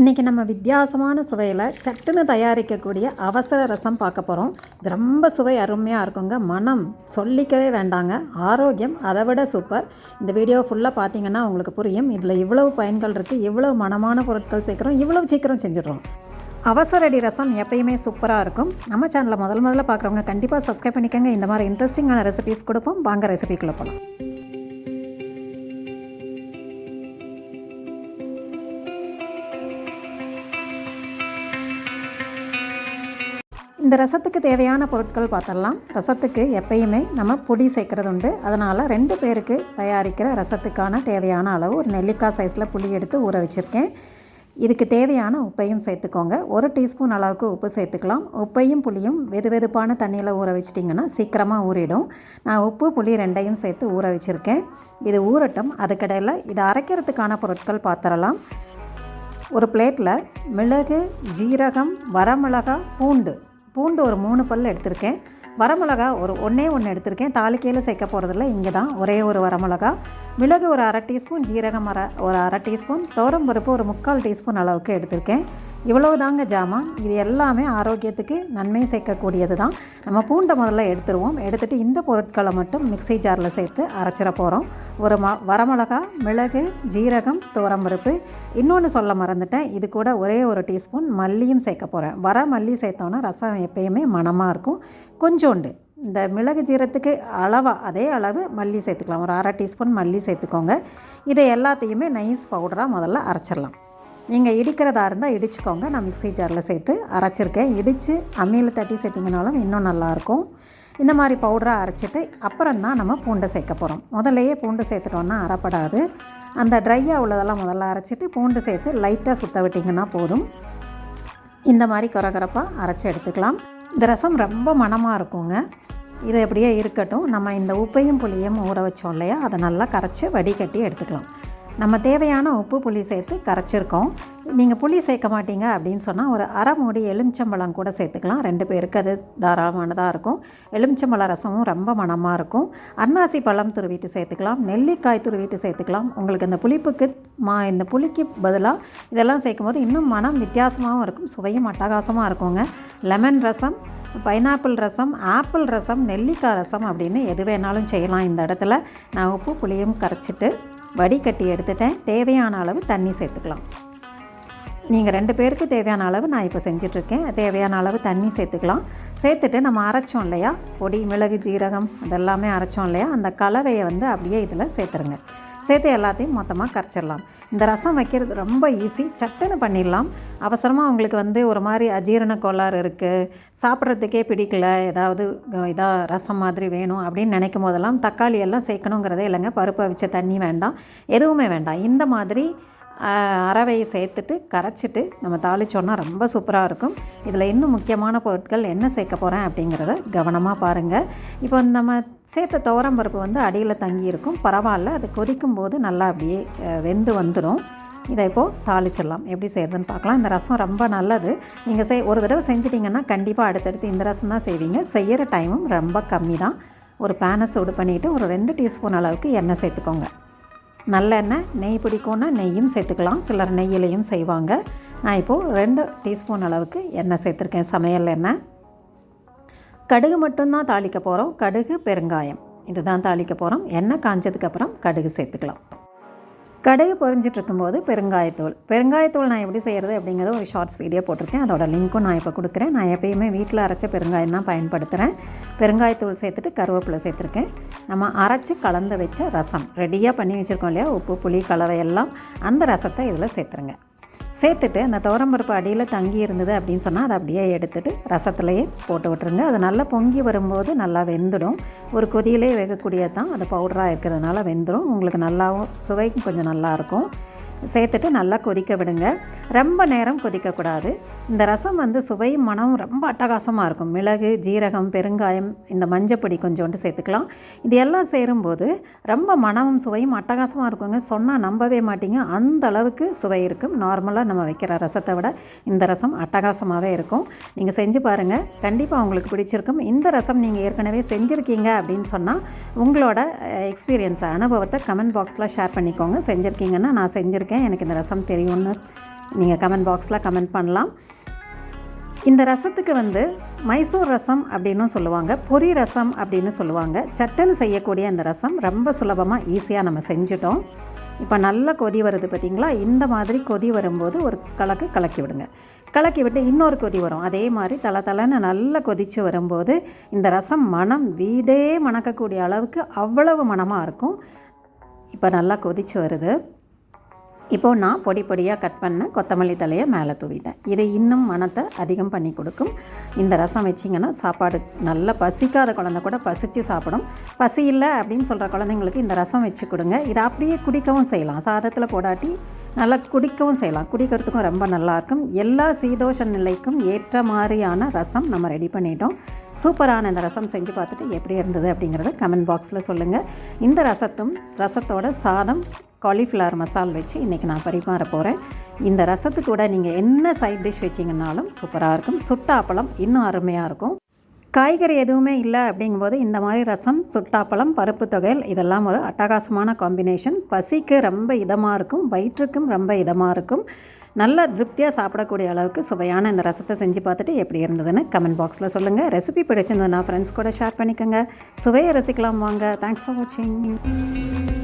இன்றைக்கி நம்ம வித்தியாசமான சுவையில் சட்டுன்னு தயாரிக்கக்கூடிய அவசர ரசம் பார்க்க போகிறோம் இது ரொம்ப சுவை அருமையாக இருக்குங்க. மனம் சொல்லிக்கவே வேண்டாங்க. ஆரோக்கியம் அதை விட சூப்பர். இந்த வீடியோ ஃபுல்லாக பார்த்தீங்கன்னா உங்களுக்கு புரியும். இதில் இவ்வளவு பயன்கள் இருக்குது இவ்வளவு மனமான பொருட்கள் சேர்க்குறோம் இவ்வளவு சீக்கிரம் செஞ்சிடுறோம். அவசரடி ரசம் எப்பயுமே சூப்பராக இருக்கும். நம்ம சேனலில் முதல் முதல்ல பார்க்குறவங்க கண்டிப்பாக சப்ஸ்கிரைப் பண்ணிக்கோங்க. இந்த மாதிரி இன்ட்ரெஸ்டிங்கான ரெசிபிஸ் கொடுப்போம். வாங்க ரெசிபிக்குள்ளே போகலாம் இந்த ரசத்துக்கு தேவையான பொருட்கள் பார்த்தரலாம் ரசத்துக்கு எப்பயுமே நம்ம பொடி சேர்க்குறது உண்டு. அதனால் ரெண்டு பேருக்கு தயாரிக்கிற ரசத்துக்கான தேவையான அளவு ஒரு நெல்லிக்காய் சைஸில் புளி எடுத்து ஊற வச்சுருக்கேன். இதுக்கு தேவையான உப்பையும் சேர்த்துக்கோங்க. ஒரு டீஸ்பூன் அளவுக்கு உப்பு சேர்த்துக்கலாம். உப்பையும் புளியும் வெது வெதுப்பான தண்ணியில் ஊற வச்சிட்டிங்கன்னா சீக்கிரமாக ஊறிடும். நான் உப்பு புளி ரெண்டையும் சேர்த்து ஊற வச்சுருக்கேன். இது ஊறட்டும். அதுக்கடையில் இதை அரைக்கிறதுக்கான பொருட்கள் பார்த்துடலாம். ஒரு பிளேட்டில் மிளகு ஜீரகம் வரமிளகா பூண்டு பூண்டு ஒரு மூணு பல் எடுத்திருக்கேன். வரமிளகா ஒரு ஒன்றே ஒன்று எடுத்திருக்கேன். தாளிக்கையில் சேர்க்க போகிறதில்ல இங்கே தான் ஒரே ஒரு வரமிளகா. மிளகு ஒரு அரை டீஸ்பூன் ஜீரகம் அரை ஒரு அரை டீஸ்பூன் தோரம் பருப்பு ஒரு முக்கால் டீஸ்பூன் அளவுக்கு எடுத்திருக்கேன். இவ்வளவு தாங்க ஜாமான் இது எல்லாமே ஆரோக்கியத்துக்கு நன்மை சேர்க்கக்கூடியது தான். நம்ம பூண்டை முதல்ல எடுத்துருவோம். எடுத்துகிட்டு இந்த பொருட்களை மட்டும் மிக்ஸி ஜாரில் சேர்த்து அரைச்சிட போகிறோம் ஒரு ம வரமிளகா மிளகு ஜீரகம் துவரம்பருப்பு இன்னொன்று சொல்ல மறந்துட்டேன். இது கூட ஒரே ஒரு டீஸ்பூன் மல்லியும் சேர்க்க போகிறேன் வர மல்லி சேர்த்தோன்னா ரசம் எப்பயுமே மணமாக இருக்கும். கொஞ்சோண்டு. இந்த மிளகு ஜீரத்துக்கு அளவாக அதே அளவு மல்லி சேர்த்துக்கலாம். ஒரு அரை டீஸ்பூன் மல்லி சேர்த்துக்கோங்க. இதை எல்லாத்தையுமே நைஸ் பவுடராக முதல்ல அரைச்சிடலாம். நீங்கள் இடிக்கிறதா இருந்தால் இடிச்சுக்கோங்க. நான் மிக்ஸி ஜாரில் சேர்த்து அரைச்சிருக்கேன். இடித்து அம்மியில் தட்டி சேர்த்திங்கனாலும் இன்னும் நல்லாயிருக்கும் இந்த மாதிரி பவுடராக அரைச்சிட்டு அப்புறம் தான் நம்ம பூண்டை சேர்க்க போகிறோம் முதல்லையே பூண்டு சேர்த்துட்டோன்னா அரைப்படாது. அந்த ட்ரையாக உள்ளதெல்லாம் முதல்ல அரைச்சிட்டு பூண்டு சேர்த்து லைட்டாக சுத்த விட்டிங்கன்னா போதும். இந்த மாதிரி குறகுறப்பாக அரைச்சி எடுத்துக்கலாம். இந்த ரசம் ரொம்ப மணமாக இருக்குங்க. இது எப்படியே இருக்கட்டும். நம்ம இந்த உப்பையும் புளியும் ஊற வச்சோம் இல்லையா? அதை நல்லா கரைச்சி வடிகட்டி எடுத்துக்கலாம். நம்ம தேவையான உப்பு புளி சேர்த்து கரைச்சிருக்கோம். நீங்கள் புளி சேர்க்க மாட்டீங்க அப்படின்னு சொன்னால் ஒரு அரை மூடி எலுமிச்சம்பழம் கூட சேர்த்துக்கலாம். ரெண்டு பேருக்கு அது தாராளமானதாக இருக்கும். எலுமிச்சம்பழம் ரசமும் ரொம்ப மனமாக இருக்கும். அன்னாசி பழம் துருவிட்டு சேர்த்துக்கலாம். நெல்லிக்காய் துருவிட்டு சேர்த்துக்கலாம். உங்களுக்கு இந்த புளிப்புக்கு மா இந்த புளிக்கு பதிலாக இதெல்லாம் சேர்க்கும்போது இன்னும் மனம் வித்தியாசமாகவும் இருக்கும். சுவையும் அட்டகாசமாக இருக்குங்க. Lemon rasam pineapple rasam apple rasam நெல்லிக்காய் ரசம் அப்படின்னு எது வேணாலும் செய்யலாம் இந்த இடத்துல. நான் உப்பு புளியும் கரைச்சிட்டு வடிகட்டி எடுத்துட்டேன். தேவையான அளவு தண்ணி சேர்த்துக்கலாம். நீங்கள் ரெண்டு பேருக்கு தேவையான அளவு நான் இப்போ செஞ்சிட்ருக்கேன். தேவையான அளவு தண்ணி சேர்த்துக்கலாம். சேர்த்துட்டு நம்ம அரைச்சோம் இல்லையா? பொடி மிளகு ஜீரகம் அதெல்லாமே அரைச்சோம் இல்லையா? அந்த கலவையை வந்து அப்படியே இதில் சேர்த்துருங்க. சேர்த்து எல்லாத்தையும் மொத்தமாக கரைச்சிடலாம். இந்த ரசம் வைக்கிறது ரொம்ப ஈஸி சட்டுன்னு பண்ணிடலாம். அவசரமாக அவங்களுக்கு வந்து ஒரு மாதிரி அஜீரண கோளாறு இருக்குது சாப்பிட்றதுக்கே பிடிக்கல. ஏதாவது இதாக ரசம் மாதிரி வேணும் அப்படின்னு நினைக்கும் போதெல்லாம் தக்காளி எல்லாம் சேர்க்கணுங்கிறதே இல்லைங்க. பருப்பை வச்ச தண்ணி வேண்டாம். எதுவுமே வேண்டாம். இந்த மாதிரி அரவையை சேர்த்துட்டு கரைச்சிட்டு நம்ம தாளிச்சோன்னா ரொம்ப சூப்பராக இருக்கும். இதில் இன்னும் முக்கியமான பொருட்கள் என்ன சேர்க்க போகிறேன் அப்படிங்கிறத கவனமாக பாருங்கள் இப்போ நம்ம சேர்த்த துவரம் பருப்பு வந்து அடியில் தங்கியிருக்கும் பரவாயில்ல அது கொதிக்கும் போது நல்லா அப்படியே வெந்து வந்துடும் இதை இப்போது தாளிச்சிடலாம். எப்படி செய்கிறதுன்னு பார்க்கலாம். இந்த ரசம் ரொம்ப நல்லது. நீங்கள் செய் ஒரு தடவை செஞ்சிட்டிங்கன்னா கண்டிப்பாக அடுத்தடுத்து இந்த ரசம் தான் செய்வீங்க. செய்கிற டைமும் ரொம்ப கம்மி தான் ஒரு பேனை சூடு பண்ணிவிட்டு ஒரு ரெண்டு டீஸ்பூன் அளவுக்கு எண்ணெய் சேர்த்துக்கோங்க. நல்லெண்ணெய் நெய் பிடிக்கும்னா நெய்யும் சேர்த்துக்கலாம். சிலர் நெய்யிலையும் செய்வாங்க. நான் இப்போது ரெண்டு டீஸ்பூன் அளவுக்கு எண்ணெய் சேர்த்துருக்கேன் சமையல் எண்ணெய். கடுகு மட்டும்தான் தாளிக்க போகிறோம் கடுகு பெருங்காயம். இதுதான் தாளிக்க போகிறோம் எண்ணெய் காஞ்சதுக்கப்புறம் கடுகு சேர்த்துக்கலாம். கடுகு பொரிஞ்சிட்டு இருக்கும்போது பெருங்காயத்தூள். பெருங்காயத்தூள் நான் எப்படி செய்கிறது அப்படிங்கிறத ஒரு ஷார்ட்ஸ் வீடியோ போட்டிருக்கேன். அதோட லிங்க்கும் நான் இப்போ கொடுக்குறேன். நான் எப்பயுமே வீட்டில் அரைச்ச பெருங்காயம் தான் பயன்படுத்துகிறேன் பெருங்காயத்தூள் சேர்த்துட்டு கருவேப்பிலை சேர்த்துருக்கேன். நம்ம அரைச்சி கலந்து வச்ச ரசம். ரெடியாக பண்ணி வச்சுருக்கோம் இல்லையா? உப்பு புளி கலவை எல்லாம் அந்த ரசத்தை இதில் சேர்த்துருங்க. சேர்த்துட்டு அந்த துவரம்பருப்பு அடியில் தங்கி இருந்தது அப்படின்னு சொன்னால் அதை அப்படியே எடுத்துட்டு ரசத்துலேயே போட்டு விட்டுருங்க. அது நல்லா பொங்கி வரும்போது நல்லா வெந்துடும். ஒரு கொதியிலே வேகக்கூடியது தான் அது பவுடராக இருக்கிறதுனால வெந்துடும் உங்களுக்கு நல்லாவும் சுவைக்கும் கொஞ்சம் நல்லாயிருக்கும் சேர்த்துட்டு நல்லா கொதிக்க விடுங்க. ரொம்ப நேரம் கொதிக்கக்கூடாது. இந்த ரசம் வந்து சுவையும் மனமும் ரொம்ப அட்டகாசமாக இருக்கும். மிளகு ஜீரகம் பெருங்காயம் இந்த மஞ்சப்பொடி கொஞ்சோண்டு சேர்த்துக்கலாம். இது எல்லாம் சேரும்போது ரொம்ப மனமும் சுவையும் அட்டகாசமாக இருக்குங்க. சொன்னால் நம்பவே மாட்டீங்க. அந்த அளவுக்கு சுவை இருக்கும். நார்மலாக நம்ம வைக்கிற ரசத்தை விட இந்த ரசம் அட்டகாசமாகவே இருக்கும். நீங்கள் செஞ்சு பாருங்கள் கண்டிப்பாக உங்களுக்கு பிடிச்சிருக்கும். இந்த ரசம் நீங்கள் ஏற்கனவே செஞ்சுருக்கீங்க அப்படின்னு சொன்னால் உங்களோட எக்ஸ்பீரியன்ஸை அனுபவத்தை கமெண்ட் பாக்ஸில் ஷேர் பண்ணிக்கோங்க. செஞ்சுருக்கீங்கன்னா நான் செஞ்சுருக்கேன். எனக்கு இந்த ரசம் தெரியும்னு நீங்கள் கமெண்ட் பாக்ஸில் கமெண்ட் பண்ணலாம். இந்த ரசத்துக்கு வந்து மைசூர் ரசம் அப்படின்னும் சொல்லுவாங்க. பொரி ரசம் அப்படின்னு சொல்லுவாங்க. சட்டுன்னு செய்யக்கூடிய இந்த ரசம் ரொம்ப சுலபமாக ஈஸியாக நம்ம செஞ்சுட்டோம். இப்போ நல்லா கொதி வருது பார்த்திங்களா இந்த மாதிரி கொதி வரும்போது ஒரு கலக்கு கலக்கி விடுங்க. கலக்கி விட்டு இன்னொரு கொதி வரும். அதே மாதிரி தலை தலைன்னு நல்லா கொதித்து வரும்போது இந்த ரசம் மனம் வீடே மணக்கக்கூடிய அளவுக்கு அவ்வளவு மணமாக இருக்கும். இப்போ நல்லா கொதித்து வருது. இப்போது நான் பொடி பொடியாக கட் பண்ண கொத்தமல்லி தலையை மேலே தூவிட்டேன். இது இன்னும் மனத்தை அதிகம் பண்ணி கொடுக்கும். இந்த ரசம் வச்சிங்கன்னா சாப்பாடு நல்லா பசிக்காத குழந்தை கூட பசித்து சாப்பிடும். பசி இல்லை அப்படின்னு சொல்கிற குழந்தைங்களுக்கு இந்த ரசம் வச்சு கொடுங்க. இதை அப்படியே குடிக்கவும் செய்யலாம். சாதத்தில் போடாட்டி நல்லா குடிக்கவும் செய்யலாம். குடிக்கிறதுக்கும் ரொம்ப நல்லாயிருக்கும் எல்லா சீதோஷ நிலைக்கும் ஏற்ற மாதிரியான ரசம் நம்ம ரெடி பண்ணிட்டோம். சூப்பரான இந்த ரசம் செஞ்சு பார்த்துட்டு எப்படி இருந்தது அப்படிங்கிறத கமெண்ட் பாக்ஸில் சொல்லுங்கள் இந்த ரசத்தும் ரசத்தோட சாதம் காலிஃப்ளவர் மசால் வச்சு இன்றைக்கி நான் பரிமாற போகிறேன் இந்த ரசத்து கூட நீங்கள் என்ன சைட் டிஷ் வச்சிங்கனாலும் சூப்பராக இருக்கும். சுட்டாப்பழம் இன்னும் அருமையாக இருக்கும். காய்கறி எதுவுமே இல்லை அப்படிங்கும்போது இந்த மாதிரி ரசம் சுட்டாப்பழம் பருப்பு தொகையில் இதெல்லாம் ஒரு அட்டகாசமான காம்பினேஷன் பசிக்கு ரொம்ப இதமாக இருக்கும் வயிற்றுக்கும் ரொம்ப இதமாக இருக்கும். நல்ல திருப்தியாக சாப்பிடக்கூடிய அளவுக்கு சுவையான இந்த ரசத்தை செஞ்சு பார்த்துட்டு எப்படி இருந்ததுன்னு கமெண்ட் பாக்ஸில் சொல்லுங்கள் ரெசிபி பிடிச்சிருந்ததுன்னா ஃப்ரெண்ட்ஸ் கூட ஷேர் பண்ணிக்கோங்க. சுவையை ரசிக்கலாம் வாங்க. தேங்க்ஸ் ஃபார் வாட்சிங்